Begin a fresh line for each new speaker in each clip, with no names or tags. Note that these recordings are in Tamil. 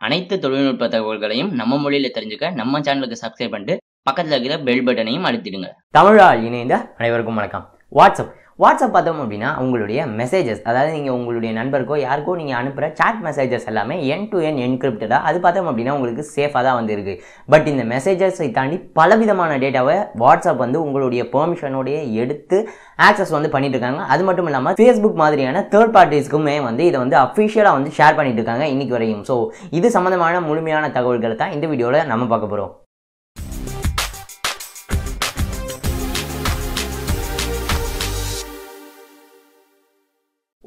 அனைத்து தொழில்நுட்ப தகவல்களையும் நம்ம மொழியில தெரிஞ்சுக்க நம்ம சேனலுக்கு சப்ஸ்கிரைப் பண்ணிட்டு பக்கத்துல இருக்கிற பெல் பட்டனையும் அழுத்திடுங்க.
தமிழால் இணைந்த அனைவருக்கும் வணக்கம். வாட்ஸ்அப் வாட்ஸ்அப் பார்த்தோம் அப்படின்னா உங்களுடைய மெசேஜஸ் அதாவது நீங்கள் உங்களுடைய நண்பருக்கோ யாருக்கோ நீங்கள் அனுப்புகிற சாட் மெசேஜஸ் எல்லாமே என் டு என் என்கிரிப்டடாக அது பார்த்தோம் அப்படின்னா உங்களுக்கு சேஃபாக தான் வந்து இருக்குது பட் இந்த மெசேஜஸை தாண்டி பலவிதமான டேட்டாவை வாட்ஸ்அப் வந்து உங்களுடைய பெர்மிஷனோடைய எடுத்து ஆக்சஸ் வந்து பண்ணிட்டு இருக்காங்க அது மட்டும் இல்லாமல் ஃபேஸ்புக் மாதிரியான தேர்ட் பார்ட்டிஸ்க்குமே வந்து இதை வந்து அஃபிஷியலாக வந்து ஷேர் பண்ணிட்டு இருக்காங்க இன்னைக்கு வரையும். ஸோ இது சம்மந்தமான முழுமையான தகவல்களை தான் இந்த வீடியோவில் நம்ம பார்க்க போகிறோம்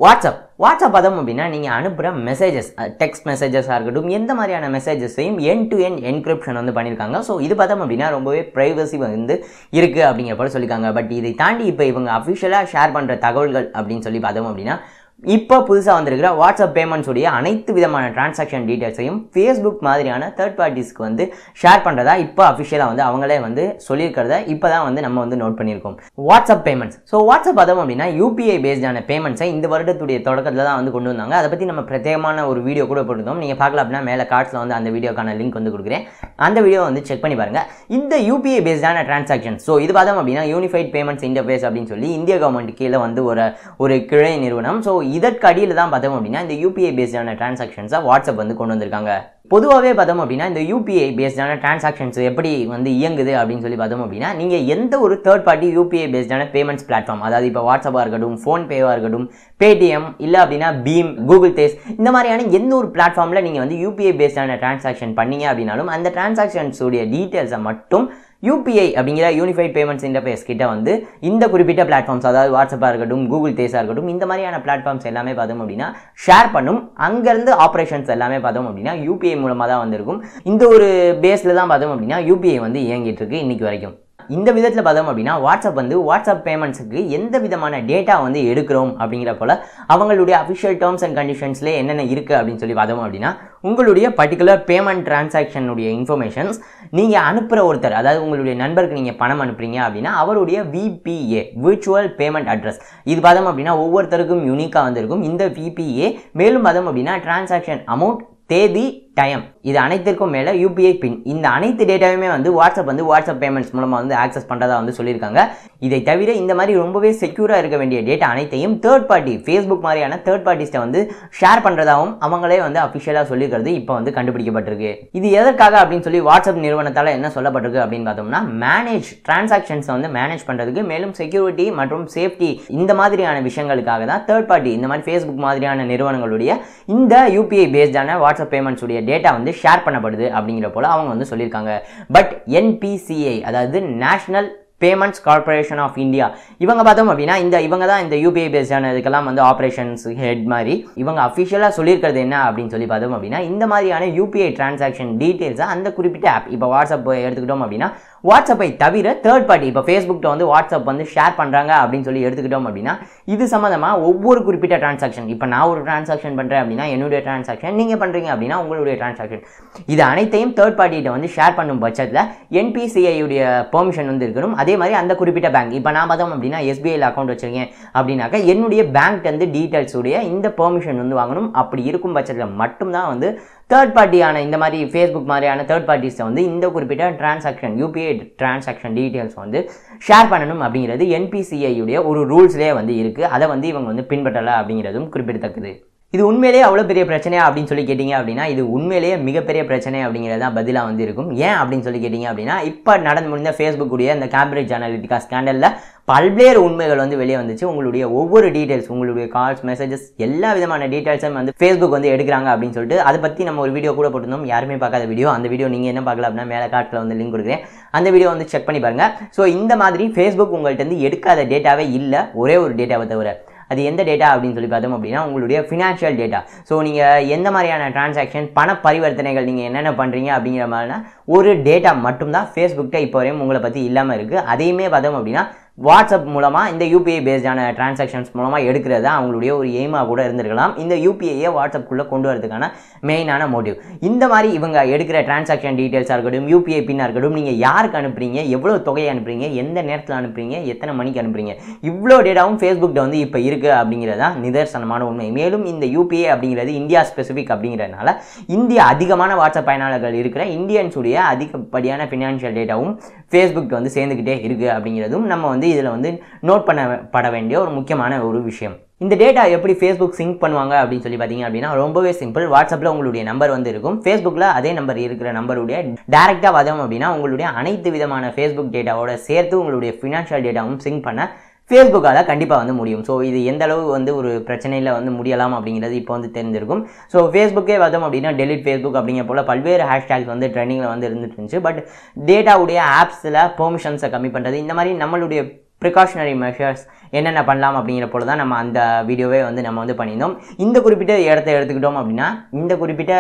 வாட்ஸ்அப். வாட்ஸ்அப் பதம் அப்படின்னா நீங்கள் அனுப்புகிற மெசேஜஸ் டெக்ஸ்ட் மெசேஜஸாக இருக்கட்டும் எந்த மாதிரியான மெசேஜஸையும் என் டு என் என்கிரிப்ஷன் வந்து பண்ணியிருக்காங்க ஸோ இது பார்த்தோம் அப்படின்னா ரொம்பவே ப்ரைவசி வந்து இருக்குது அப்படிங்கிற போல சொல்லியிருக்காங்க பட் இதை தாண்டி இப்போ இவங்க அஃபிஷியலாக ஷேர் பண்ணுற தகவல்கள் அப்படின்னு சொல்லி பார்த்தோம் அப்படின்னா இப்போ புதுசாக வந்திருக்கிற வாட்ஸ்அப் பேமெண்ட்ஸ் உடைய அனைத்து விதமான டிரான்சாக்ஷன் டீட்டெயில்ஸையும் ஃபேஸ்புக் மாதிரியான தேர்ட் பார்ட்டிஸ்க்கு வந்து ஷேர் பண்ணுறதா இப்போ அஃபிஷியலாக வந்து அவங்களே வந்து சொல்லியிருக்கிறத இப்போ தான் வந்து நம்ம வந்து நோட் பண்ணியிருக்கோம். வாட்ஸ்அப் பேமெண்ட்ஸ் ஸோ வாட்ஸ்அப் பார்த்தோம் அப்படின்னா யூபிஐ பேஸ்டான பேமெண்ட்ஸை இந்த வருடத்துடைய தொடக்கத்தில் தான் வந்து கொண்டு வந்தாங்க. அதை பற்றி நம்ம பிரத்யேகமான ஒரு வீடியோ கூட போட்டிருந்தோம். நீங்கள் பார்க்கல அப்படின்னா மேலே கார்ட்ஸில் வந்து அந்த வீடியோக்கான லிங்க் வந்து கொடுக்குறேன். அந்த வீடியோ வந்து செக் பண்ணி பாருங்கள் இந்த யூபிஐ பேஸ்டான டிரான்சாக்ஷன் ஸோ இது பார்த்தோம் அப்படின்னா யூனிஃபைட் பேமெண்ட்ஸ் இன்டர்ஃபேஸ் அப்படின்னு சொல்லி இந்திய கவர்மெண்ட் கீழே வந்து ஒரு ஒரு கிளை நிறுவனம். ஸோ இதற்கு அடியில் தான் பார்த்தோம் அப்படின்னா இந்த யூபிஐ பேஸ்டான டிரான்சாக்ஷன்ஸை வாட்ஸ்அப் வந்து கொண்டு வந்திருக்காங்க. பொதுவாகவே பார்த்தோம் அப்படின்னா இந்த யூபிஐ பேஸ்டான டிரான்சாக்ஷன்ஸ் எப்படி வந்து இயங்குது அப்படின்னு சொல்லி பார்த்தோம் அப்படின்னா நீங்கள் எந்த ஒரு தேர்ட் பார்ட்டி யூபிஐ பேஸ்டான பேமெண்ட்ஸ் பிளாட்ஃபார்ம் அதாவது இப்போ வாட்ஸ்அப்பாக இருக்கட்டும் ஃபோன்பேவாக இருக்கட்டும் பேடிஎம் இல்லை அப்படின்னா பீம் கூகுள் பேஸ் இந்த மாதிரியான எந்த ஒரு பிளாட்ஃபார்மில் நீங்கள் வந்து யூபிஐ பேஸ்டான டிரான்சாக்ஷன் பண்ணீங்க அப்படின்னாலும் அந்த டிரான்சாக்ஷன்ஸுடைய டீட்டெயில்ஸை மட்டும் யூபிஐ அப்படிங்கிற யூனிஃபைட் பேமெண்ட்ஸ் இன்டர்ஃபேஸ் கிட்ட வந்து இந்த குறிப்பிட்ட பிளாட்ஃபார்ம்ஸ் அதாவது வாட்ஸ்அப்பாக இருக்கட்டும் கூகுள் பேஸாக இருக்கட்டும் இந்த மாதிரியான பிளாட்ஃபார்ம்ஸ் எல்லாமே பார்த்தோம் அப்படின்னா ஷேர் பண்ணும். அங்கேருந்து ஆப்ரேஷன்ஸ் எல்லாமே பார்த்தோம் அப்படின்னா யூபிஐ மூலமாக தான் வந்திருக்கும். இந்த ஒரு பேஸில் தான் பார்த்தோம் அப்படின்னா யூபிஐ வந்து இயங்கிட்டு இருக்கு இன்னைக்கு வரைக்கும். இந்த விதத்தில் பார்த்தோம் அப்படின்னா வாட்ஸ்அப் வந்து வாட்ஸ்அப் பேமெண்ட்ஸுக்கு எந்த விதமான டேட்டா வந்து எடுக்கிறோம் அப்படிங்கிற போல் அவங்களுடைய அஃபிஷியல் டேர்ம்ஸ் அண்ட் கண்டிஷன்ஸில் என்னென்ன இருக்குது அப்படின்னு சொல்லி பார்த்தோம் அப்படின்னா உங்களுடைய பர்டிகுலர் பேமெண்ட் டிரான்சாக்ஷனுடைய இன்ஃபர்மேஷன்ஸ் நீங்கள் அனுப்புகிற ஒருத்தர் அதாவது உங்களுடைய நண்பருக்கு நீங்கள் பணம் அனுப்புறீங்க அப்படின்னா அவருடைய விபிஏ விர்ச்சுவல் பேமெண்ட் அட்ரஸ் இது பார்த்தோம் அப்படின்னா ஒவ்வொருத்தருக்கும் யூனிக்காக வந்திருக்கும். இந்த விபிஏ மேலும் பார்த்தோம் அப்படின்னா டிரான்சாக்ஷன் அமௌண்ட் தேதி டைம் இது அனைத்திற்கும் மேலே யூபிஐ பின் இந்த அனைத்து டேட்டாவுமே வந்து வாட்ஸ்அப் வந்து வாட்ஸ்அப் பேமெண்ட்ஸ் மூலமாக வந்து ஆக்சஸ் பண்ணுறதா வந்து சொல்லியிருக்காங்க. இதை தவிர இந்த மாதிரி ரொம்பவே செக்யூராக இருக்க வேண்டிய டேட்டா அனைத்தையும் தேர்ட் பார்ட்டி ஃபேஸ்புக் மாதிரியான தேர்ட் பார்ட்டிஸ்ட்டை வந்து ஷேர் பண்ணுறதாகவும் அவங்களே வந்து அஃபிஷியலாக சொல்லியிருக்கிறது இப்போ வந்து கண்டுபிடிக்கப்பட்டிருக்கு. இது எதற்காக அப்படின்னு சொல்லி வாட்ஸ்அப் நிறுவனத்தால் என்ன சொல்லப்பட்டிருக்கு அப்படின்னு பார்த்தோம்னா மேனேஜ் டிரான்சாக்ஷன்ஸை வந்து மேனேஜ் பண்ணுறதுக்கு மேலும் செக்யூரிட்டி மற்றும் சேஃப்டி இந்த மாதிரியான விஷயங்களுக்காக தான் தேர்ட் பார்ட்டி இந்த மாதிரி ஃபேஸ்புக் மாதிரியான நிறுவனங்களுடைய இந்த யூபிஐ பேஸ்டான வாட்ஸ்அப் பேமெண்ட்ஸ் உடைய டேட்டா வந்து ஷேர் பண்ணப்படுது அப்படிங்கிற போல் அவங்க வந்து சொல்லியிருக்காங்க. பட் என்பிசிஐ அதாவது national payments corporation of India இவங்க பார்த்தோம் அப்படின்னா இந்த இவங்க தான் இந்த யூபிஐ பேஸ்டான இதுக்கெல்லாம் வந்து ஆப்ரேஷன்ஸ் ஹெட் மாதிரி இவங்க அஃபிஷியலாக சொல்லியிருக்கிறது என்ன அப்படின்னு சொல்லி பார்த்தோம் அப்படின்னா இந்த மாதிரியான யூபிஐ டிரான்சாக்ஷன் டீட்டெயில்ஸாக அந்த குறிப்பிட்ட ஆப் இப்போ வாட்ஸ்அப் எடுத்துக்கிட்டோம் அப்படின்னா வாட்ஸ்அப்பை தவிர தேர்ட் பார்ட்டி இப்போ ஃபேஸ்புக்கில் வந்து வாட்ஸ்அப் வந்து ஷேர் பண்ணுறாங்க அப்படின்னு சொல்லி எடுத்துக்கிட்டோம் அப்படின்னா இது சம்மந்தமாக ஒவ்வொரு குறிப்பிட்ட டிரான்சாக்ஷன் இப்போ நான் ஒரு டிரான்சாக்ஷன் பண்ணுறேன் அப்படின்னா என்னுடைய டிரான்சாக்ஷன் நீங்கள் பண்ணுறீங்க அப்படின்னா உங்களுடைய டிரான்சாக்ஷன் இது அனைத்தையும் தேர்ட் பார்ட்டிகிட்ட வந்து ஷேர் பண்ணும் பட்சத்தில் என்பிசிஐயுடைய பெர்மிஷன் வந்து இருக்கணும். அதே மாதிரி அந்த குறிப்பிட்ட பேங்க் இப்போ நான் பார்த்தோம் அப்படின்னா எஸ்பிஐயில் அக்கௌண்ட் வச்சிருக்கேன் அப்படின்னாக்கா என்னுடைய பேங்க்லேருந்து டீட்டெயில்ஸுடைய இந்த பெர்மிஷன் வந்து வாங்கணும். அப்படி இருக்கும் பட்சத்தில் மட்டும்தான் வந்து தேர்ட் பார்ட்டியான இந்த மாதிரி ஃபேஸ்புக் மாதிரியான தேர்ட் பார்ட்டிஸை வந்து இந்த குறிப்பிட்ட டிரான்சாக்ஷன் யூபிஐ டிரான்சாக்ஷன் டீட்டெயில்ஸ் வந்து ஷேர் பண்ணணும் அப்படிங்கிறது என்பிசிஐயுடைய ஒரு ரூல்ஸ்லேயே வந்து இருக்குது அதை வந்து இவங்க வந்து பின்பற்றலை அப்படிங்கிறதும் குறிப்பிடத்தக்கது. இது உண்மையிலேயே அவ்வளோ பெரிய பிரச்சனையா அப்படின்னு சொல்லி கேட்டிங்க அப்படின்னா இது உண்மையிலேயே மிகப்பெரிய பிரச்சனை அப்படிங்கிறது தான் பதிலாக வந்து இருக்கும். ஏன் அப்படின்னு சொல்லி கேட்டிங்க அப்படின்னா இப்போ நடந்து முடிந்த ஃபேஸ்புக் உடைய இந்த கேம்பிரிட்ஜ் அனாலிட்டிகா ஸ்கேண்டலில் பல்வேறு உண்மைகள் வந்து வெளியே வந்துச்சு. உங்களுடைய ஒவ்வொரு டீட்டெயில்ஸ் உங்களுடைய கால்ஸ் மெசேஜஸ் எல்லா விதமான டீட்டெயில்ஸும் வந்து ஃபேஸ்புக் வந்து எடுக்கிறாங்க அப்படின்னு சொல்லிட்டு அதை பற்றி நம்ம ஒரு வீடியோ கூட போட்டிருந்தோம். யாருமே பார்க்காத வீடியோ அந்த வீடியோ நீங்கள் என்ன பார்க்கல அப்படின்னா மேலே காட்டில் வந்து லிங்க் கொடுக்குறேன். அந்த வீடியோ வந்து செக் பண்ணி பாருங்கள் ஸோ இந்த மாதிரி ஃபேஸ்புக் உங்கள்கிட்ட இருந்து எடுக்காத டேட்டாவே இல்லை. ஒரே ஒரு டேட்டாவை தவிர. அது எந்த டேட்டா அப்படின்னு சொல்லி பார்த்தோம் அப்படின்னா உங்களுடைய ஃபினான்ஷியல் டேட்டா ஸோ நீங்கள் எந்த மாதிரியான டிரான்சாக்ஷன் பண பரிவர்த்தனைகள் நீங்கள் என்னென்ன பண்ணுறீங்க அப்படிங்கிற மாதிரினா ஒரு டேட்டா மட்டும்தான் ஃபேஸ்புக்கிட்ட இப்போ வரையும் உங்களை பற்றி இல்லாமல் இருக்குது அதையுமே பார்த்தோம் அப்படின்னா வாட்ஸ்அப் மூலமாக இந்த யூபிஐ பேஸ்டான டிரான்சாக்ஷன்ஸ் மூலமாக எடுக்கிறது தான் அவங்களுடைய ஒரு எய்மாக கூட இருந்திருக்கலாம். இந்த யூபிஐயை வாட்ஸ்அப்புக்குள்ளே கொண்டு வரதுக்கான மெயினான மோட்டிவ் இந்த மாதிரி இவங்க எடுக்கிற டிரான்சாக்ஷன் டீட்டெயில்ஸாக இருக்கட்டும் யூபிஐ பின்னாக இருக்கட்டும் நீங்கள் யாருக்கு அனுப்புறீங்க எவ்வளோ தொகையை அனுப்புறீங்க எந்த நேரத்தில் அனுப்புறீங்க எத்தனை மணிக்கு அனுப்புறீங்க இவ்வளோ டேட்டாவும் ஃபேஸ்புக்கில் வந்து இப்போ இருக்குது அப்படிங்கிறது தான் நிதர்சனமான உண்மை. மேலும் இந்த யூபிஐ அப்படிங்கிறது இந்தியா ஸ்பெசிஃபிக் அப்படிங்கிறதுனால இந்தியா அதிகமான வாட்ஸ்அப் பயனாளர்கள் இருக்கிற இந்தியன்ஸுடைய அதிகப்படியான ஃபினான்ஷியல் டேட்டாவும் ஃபேஸ்புக் வந்து சேர்ந்துக்கிட்டே இருக்குது அப்படிங்கிறதும் நம்ம வந்து வந்து இதில் வந்து நோட் பண்ணப்பட வேண்டிய ஒரு முக்கியமான ஒரு விஷயம். இந்த டேட்டா எப்படி ஃபேஸ்புக் சிங்க் பண்ணுவாங்க அப்படின்னு சொல்லி பார்த்தீங்க அப்படின்னா ரொம்பவே சிம்பிள் வாட்ஸ்அப்பில் உங்களுடைய நம்பர் வந்து இருக்கும். ஃபேஸ்புக்கில் அதே நம்பர் இருக்கிற நம்பருடைய டேரெக்டாக வதம் அப்படின்னா உங்களுடைய அனைத்து விதமான ஃபேஸ்புக் டேட்டாவோட சேர்த்து உங்களுடைய ஃபினான்ஷியல் டேட்டாவும் சிங்க் பண்ண ஃபேஸ்புக்கால் கண்டிப்பாக வந்து முடியும். ஸோ இது எந்த அளவு வந்து ஒரு பிரச்சனையில் வந்து முடியலாம் அப்படிங்கிறது இப்போ வந்து தெரிஞ்சிருக்கும். ஸோ ஃபேஸ்புக்கே வந்தோம் அப்படின்னா டெலிட் ஃபேஸ்புக் அப்படிங்கிற போல் பல்வேறு ஹேஷ்டேக்ஸ் வந்து ட்ரெண்டிங்கில் வந்து இருந்துட்டு இருந்துச்சு. பட் டேட்டாவுடைய ஆப்ஸில் பெர்மிஷன்ஸை கம்மி பண்ணுறது இந்த மாதிரி நம்மளுடைய ப்ரிகாஷனரி மெஷர்ஸ் என்னென்ன பண்ணலாம் அப்படிங்கிற போல தான் நம்ம அந்த வீடியோவே வந்து நம்ம வந்து பண்ணியிருந்தோம். இந்த குறிப்பிட்ட இடத்த எடுத்துக்கிட்டோம் அப்படின்னா இந்த குறிப்பிட்ட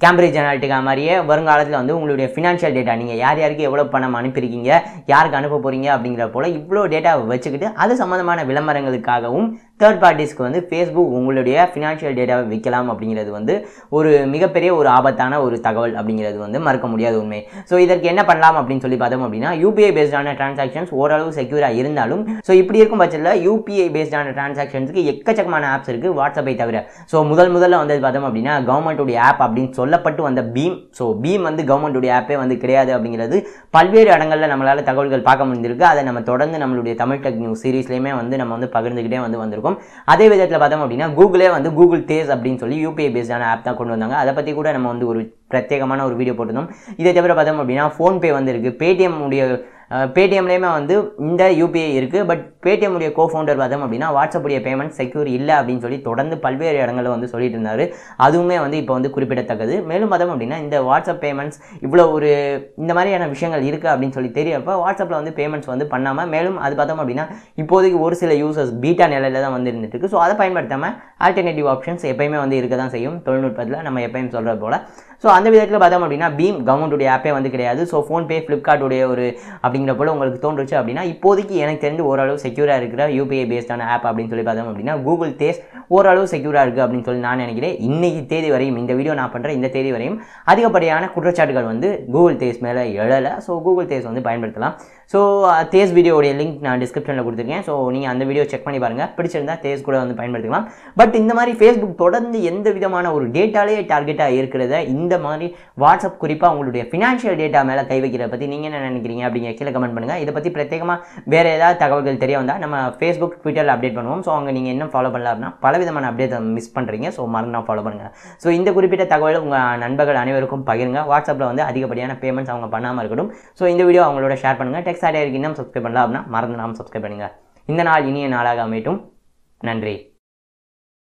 கேம்பிரிட்ஜ் அனாலிட்டிக்கா மாதிரியே வருங்காலத்தில் வந்து உங்களுடைய ஃபினான்ஷியல் டேட்டா நீங்கள் யார் யாருக்கு எவ்வளோ பணம் அனுப்பியிருக்கீங்க யாருக்கு அனுப்ப போகிறீங்க அப்படிங்கிற போல் இவ்வளோ டேட்டாவை வச்சுக்கிட்டு அது சம்மந்தமான விளம்பரங்களுக்காகவும் தேர்ட் பார்ட்டிஸ்க்கு வந்து ஃபேஸ்புக் உங்களுடைய ஃபினான்ஷியல் டேட்டாவை விற்கலாம் அப்படிங்கிறது வந்து ஒரு மிகப்பெரிய ஒரு ஆபத்தான ஒரு தகவல் அப்படிங்கிறது வந்து மறக்க முடியாத உண்மை. ஸோ இதற்கு என்ன பண்ணலாம் அப்படின்னு சொல்லி பார்த்தோம் அப்படின்னா யூபிஐ பேஸ்டான டிரான்சாக்ஷன்ஸ் ஓரளவு செக்யூராக இருந்தாலும் ஸோ இப்படி இருக்கும் பட்சத்தில் யூபிஐ பேஸ்டான டிரான்சாக்ஷன்ஸுக்கு எக்கச்சக்கமான ஆப்ஸ் இருக்குது வாட்ஸ்அப்பை தவிர. ஸோ முதல் முதல்ல வந்து பார்த்தோம் அப்படின்னா கவர்மெண்ட்டுடைய ஆப் அப்படின்னு சொல்லி சொல்லப்பட்டு வந்த பீம். ஸோ பீம் வந்து கவர்மெண்ட்டுடைய ஆப்பே வந்து கிடையாது அப்படிங்கிறது பல்வேறு இடங்களில் நம்மளால் தகவல்கள் பார்க்க முடிஞ்சிருக்கு அதை நம்ம தொடர்ந்து நம்மளுடைய தமிழ் டெக் நியூஸ் சீரீஸ்லேயுமே வந்து நம்ம வந்து பகிர்ந்துக்கிட்டே வந்து வந்திருக்கோம். அதே விதத்தில் பார்த்தோம் அப்படின்னா கூகுளே வந்து கூகுள் தேஸ் அப்படின்னு சொல்லி யூபிஐ பேஸ்டான ஆப் தான் கொண்டு வந்தாங்க. அதை பற்றி கூட நம்ம வந்து ஒரு பிரத்யேகமான ஒரு வீடியோ போட்டிருந்தோம். இதை தவிர பார்த்தோம் அப்படின்னா ஃபோன்பே வந்து இருக்குது பேடிஎம் உடைய பேடிஎம்லேயுமே வந்து இந்த யூபிஐ இருக்குது பட் பேடிஎம் உடைய கோ ஃபவுண்டர் பார்த்தோம் அப்படின்னா வாட்ஸ்அப் உடைய பேமெண்ட் செக்யூர் இல்லை அப்படின்னு சொல்லி தொடர்ந்து பல்வேறு இடங்களில் வந்து சொல்லிட்டு இருந்தார் அதுவுமே வந்து இப்போ வந்து குறிப்பிடத்தக்கது. மேலும் பார்த்தோம் அப்படின்னா இந்த வாட்ஸ்அப் பேமெண்ட்ஸ் இவ்வளோ ஒரு இந்த மாதிரியான விஷயங்கள் இருக்குது அப்படின்னு சொல்லி தெரியப்போ வாட்ஸ்அப்பில் வந்து பேமெண்ட்ஸ் வந்து பண்ணாமல் மேலும் அது பார்த்தோம் அப்படின்னா இப்போதைக்கு ஒரு சில யூசர்ஸ் பீட்டா நிலையில தான் வந்து இருந்துட்டு இருக்கு. ஸோ அதை பயன்படுத்தாமல் ஆல்டர்னேட்டிவ் ஆப்ஷன்ஸ் எப்பயுமே வந்து இருக்க தான் செய்யும். தொழில்நுட்பத்தில் நம்ம எப்பயும் சொல்கிறது போல். ஸோ அந்த விதத்தில் பார்த்தோம் அப்படின்னா பீம் கவர்மெண்ட்டுடைய ஆப்பே வந்து கிடையாது. ஸோ ஃபோன்பே ஃப்ளிப்கார்ட்டுடைய ஒரு அப்படிங்கிற போல் உங்களுக்கு தோன்றுச்சு அப்படின்னா இப்போதைக்கு எனக்கு தெரிஞ்சு ஓரளவு செக்யூராக இருக்கிற யூபிஐ பேஸ்டான ஆப் அப்படின்னு சொல்லி பார்த்தோம் அப்படின்னா கூகுள் தேஸ் ஓரளவு செக்யூராக இருக்குது அப்படின்னு சொல்லி நான் நினைக்கிறேன். இன்றைக்கி தேதி வரையும் இந்த வீடியோ நான் பண்ணுற இந்த தேதி வரையும் அதிகப்படியான குற்றச்சாட்டுகள் வந்து கூகுள் தேஸ் மேலே எழலை. ஸோ கூகுள் தேஸ் வந்து பயன்படுத்தலாம். ஸோ தேஸ் வீடியோடைய லிங்க் நான் டிஸ்கிரிப்ஷனில் கொடுத்துருக்கேன். ஸோ நீங்கள் அந்த வீடியோ செக் பண்ணி பாருங்கள் பிடிச்சிருந்தா தேஸ் கூட வந்து பயன்படுத்திக்கலாம். பட் இந்த மாதிரி ஃபேஸ்புக் தொடர்ந்து எந்த விதமான ஒரு டேட்டாலேயே டார்கெட்டாக இருக்கிறத இந்த மாதிரி வாட்ஸ்அப் குறிப்பாக உங்களுடைய ஃபினான்ஷியல் டேட்டா மேலே கை வைக்கிறத பற்றி நீங்கள் என்ன நினைக்கிறீங்க அப்படிங்கிற கீழே கமெண்ட் பண்ணுங்கள் இதை பற்றி பிரத்யேகமாக வேறு ஏதாவது தகவல்கள் தெரிய வந்தால் நம்ம ஃபேஸ்புக் ட்விட்டரில் அப்டேட் பண்ணுவோம். ஸோ அங்கே நீங்கள் என்ன ஃபாலோ பண்ணலாம் அப்படின்னா பல விதமான அப்டேட்டை மிஸ் பண்ணுறீங்க ஸோ மறந்து ஃபாலோ பண்ணுங்கள் ஸோ இந்த குறிப்பிட்ட தகவல் உங்கள் நண்பர்கள் அனைவருக்கும் பகிருங்க. வாட்ஸ்அப்பில் வந்து அதிகப்படியான பேமெண்ட்ஸ் அவங்க பண்ணாமல் இருக்கட்டும். ஸோ இந்த வீடியோ அவங்களோட ஷேர் பண்ணுங்கள் டெக்ஸ்ட் ஆடியருக்கு இன்னும் சப்ஸ்கிரைப் பண்ணலாம் அப்படின்னா மறந்து நாம் சப்ஸ்கிரைப் பண்ணுங்கள் இந்த நாள் இனிய நாளாக அமையட்டும். நன்றி.